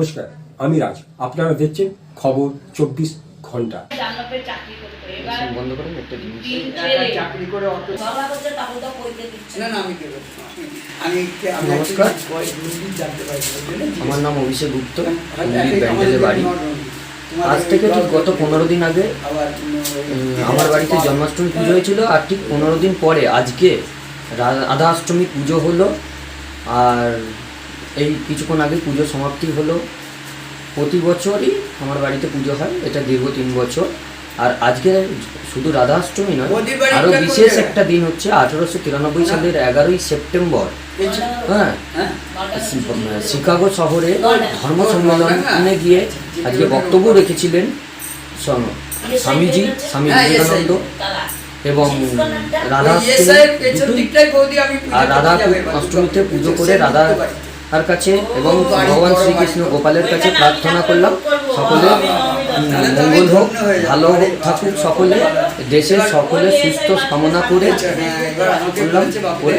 নমস্কার আমি রাজ। আপনারা দেখছেন খবর চব্বিশ ঘণ্টা। বন্ধ একটা জিনিস চাকরি করে অত না না আমি আমি নমস্কার। আমার নাম অভিষেক গুপ্ত একই ব্যান্ডেলে বাড়ি। আজ থেকে ঠিক গত পনেরো দিন আগে আমার বাড়িতে জন্মাষ্টমী পুজো হয়েছিল আর ঠিক পনেরো দিন পরে আজকে রাধা অষ্টমী পুজো হলো আর এই কিছুক্ষণ আগে পুজো সমাপ্তি হলো। প্রতি বছরই আমার বাড়িতে পুজো হয় এটা দীর্ঘ তিন বছর। আর আজকে শুধু রাধা অষ্টমী নয় আরও বিশেষ একটা দিন হচ্ছে আঠারোশো তিরানব্বই সালের এগারোই সেপ্টেম্বর। হ্যাঁ। হ্যাঁ শিকাগো শহরে ধর্ম সম্মেলনে গিয়ে আজকে বক্তব্য রেখেছিলেন স্বামীজি স্বামী হ্যাঁ, বিবেকানন্দ এবং রাধা আর রাধা। অষ্টমীতে পুজো করে রাধা। তার কাছে এবং ভগবান শ্রীকৃষ্ণ গোপালের কাছে প্রার্থনা করলাম সকলে মঙ্গল হোক। ভালো হোক থাকুক সকলে দেশের সকলে সুস্থ কামনা করে আচ্ছা, হ্যাঁ, করলাম করে